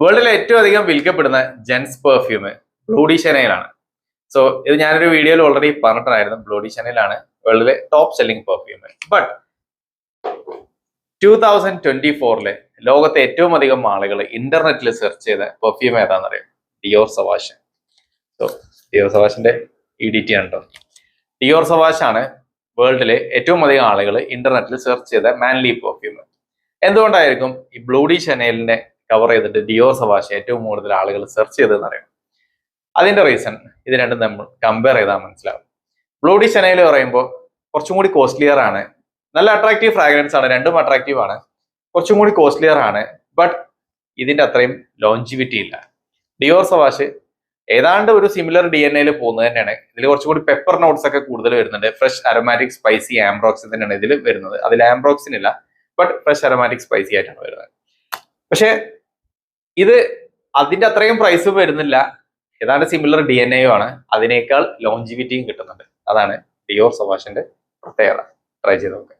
വേൾഡിലെ ഏറ്റവും അധികം വിൽക്കപ്പെടുന്ന ജെൻസ് പെർഫ്യൂം ബ്ലൂഡി ഷെനയിലാണ് സോ ഇത് ഞാനൊരു വീഡിയോയിൽ ഓൾറെഡി പറഞ്ഞിട്ടുണ്ടായിരുന്നു. ബ്ലൂഡി ഷെനയിലാണ് വേൾഡിലെ top selling perfume but two thousand twenty ഫോറിലെ ലോകത്തെ ഏറ്റവും അധികം ആളുകൾ ഇന്റർനെറ്റിൽ സെർച്ച് ചെയ്ത പെർഫ്യൂം ഏതാണെന്നറിയാം ഡിയോർ സവാഷ് സോ ഡിയോർ സവാഷിന്റെ ഇ ഡി ടി ആണ് ഡിയോർ സവാഷ് ആണ് വേൾഡിലെ ഏറ്റവും അധികം ആളുകൾ ഇന്റർനെറ്റിൽ സെർച്ച് ചെയ്ത മാൻലി പെർഫ്യൂം എന്തുകൊണ്ടായിരിക്കും ഈ ബ്ലൂഡി ഷെനലിനെ കവർ ചെയ്തിട്ട് ഡിയോ സവാശ ഏറ്റവും കൂടുതൽ ആളുകൾ സെർച്ച് ചെയ്തതെന്ന് അറിയാം. അതിന്റെ റീസൺ ഇത് രണ്ടും നമ്മൾ കമ്പയർ ചെയ്താൽ മനസ്സിലാവും. ബ്ലൂഡി ഷെനയിൽ പറയുമ്പോൾ കുറച്ചും കൂടി കോസ്റ്റ്ലിയർ ആണ്. നല്ല അട്രാക്റ്റീവ് ഫ്രാഗ്രൻസ് ആണ് രണ്ടും അട്രാക്റ്റീവ് ആണ്. കുറച്ചും കൂടി കോസ്റ്റ്ലിയർ ആണ് ബട്ട് ഇതിന്റെ അത്രയും ലോഞ്ചിവിറ്റി ഇല്ല. ഡിയോർ സവാഷ് ഏതാണ്ട് ഒരു സിമിലർ ഡി എൻ എയിൽ പോകുന്നത് തന്നെയാണ്. ഇതിൽ കുറച്ചും കൂടി പെപ്പർ നോട്ട്സ് ഒക്കെ കൂടുതൽ വരുന്നുണ്ട്. ഫ്രഷ് അരോമാറ്റിക് സ്പൈസി ആംബ്രോക്സ് തന്നെയാണ് ഇതിൽ വരുന്നത്. അതിൽ ആംബ്രോക്സിനില്ല ബട്ട് ഫ്രഷ് അരോമാറ്റിക് സ്പൈസി ആയിട്ടാണ് വരുന്നത്. പക്ഷേ ഇത് അതിന്റെ അത്രയും പ്രൈസും വരുന്നില്ല. ഏതാണ്ട് സിമിലർ ഡി എൻ എയും ആണ്. അതിനേക്കാൾ ലോഞ്ചിവിറ്റിയും കിട്ടുന്നുണ്ട്. അതാണ് ഡിയോർ സവാഷിന്റെ പ്രത്യേകത. ട്രൈ ചെയ്ത് നോക്കുക